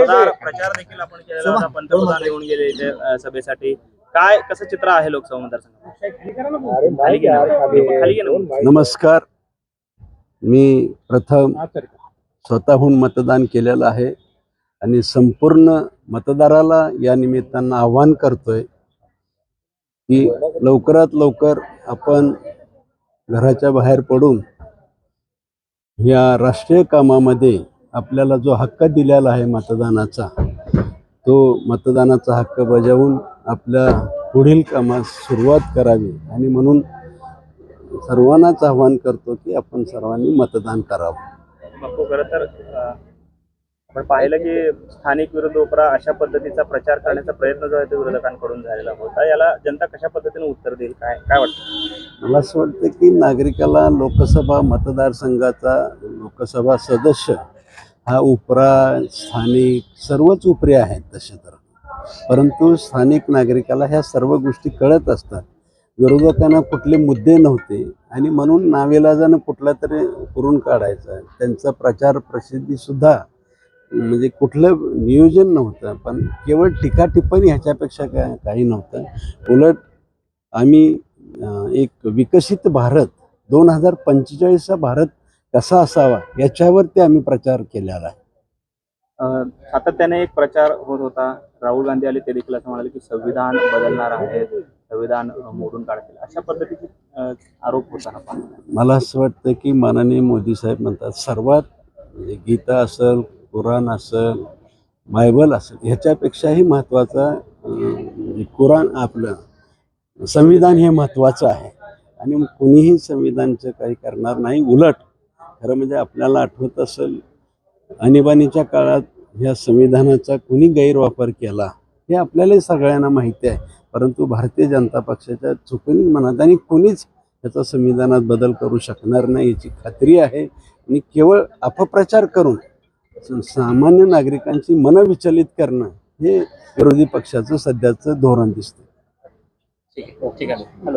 प्रचार देखील आपण केलेला होता पंतप्रधान येऊन गेले इथे सभेसाठी. काय कसं चित्र आहे लोकसभा मतदारसंघात. नमस्कार. मी प्रथम स्वतःहून मतदान केलेलं आहे आणि संपूर्ण मतदाराला या निमित्तानं आव्हान करतोय की लवकरात लवकर आपण घराच्या बाहेर पडून या राष्ट्रीय कामामध्ये आपल्याला जो हक्क दिलेला आहे मतदानाचा तो मतदानाचा हक्क बजावून आपल्या पुढील कामास सुरुवात करावी. आणि म्हणून सर्वांनाच आवाहन करतो की आपण सर्वांनी मतदान करावं. खरं तर आपण पाहिलं की स्थानिक विरोधी उपरा अशा पद्धतीचा प्रचार करण्याचा प्रयत्न जो आहे तो विरोधकांकडून झालेला होता. याला जनता कशा पद्धतीने उत्तर देईल? काय काय वाटतं? मला असं वाटतं की नागरिकाला लोकसभा मतदारसंघाचा लोकसभा सदस्य हा उपरा स्थानिक सर्वच उपरे आहेत तसे तर. परंतु स्थानिक नागरिकाला ह्या सर्व गोष्टी कळत असतात. विरोधकांना कुठले मुद्दे नव्हते आणि म्हणून नावेलाजानं कुठला तरी करून काढायचा. त्यांचा प्रचार प्रसिद्धीसुद्धा म्हणजे कुठलं नियोजन नव्हतं. पण केवळ टीका टिप्पणी ह्याच्यापेक्षा काय काही नव्हतं. उलट आम्ही एक विकसित भारत दोन हजार पंचेचाळीसचा भारत कसा असावा याच्यावरती आम्ही प्रचार केलेला आहे. सातत्याने एक प्रचार होत होता. राहुल गांधी आले ते देखील असं म्हणाले की संविधान बदलणार आहे. संविधान मोडून काढतील. अशा पद्धतीचे आरोप होता मला असं वाटतं की माननीय मोदी साहेब म्हणतात सर्वात म्हणजे गीता असेल कुराण असेल बायबल असेल ह्याच्यापेक्षाही महत्त्वाचा म्हणजे कुराण आपलं संविधान हे महत्त्वाचं आहे. आणि मग कुणीही संविधानचं काही करणार नाही उलट खरं म्हणजे आपल्याला आठवत असेल आणीबाणीच्या काळात ह्या संविधानाचा कुणी गैरवापर केला हे आपल्यालाही सगळ्यांना माहिती आहे. परंतु भारतीय जनता पक्षाच्या चुकून मनात आणि कोणीच याचा संविधानात बदल करू शकणार नाही याची खात्री आहे. आणि केवळ अपप्रचार करून सामान्य नागरिकांची मनं विचलित करणं हे विरोधी पक्षाचं सध्याचं धोरण दिसतं ठीक आहे ठीक आहे हॅलो.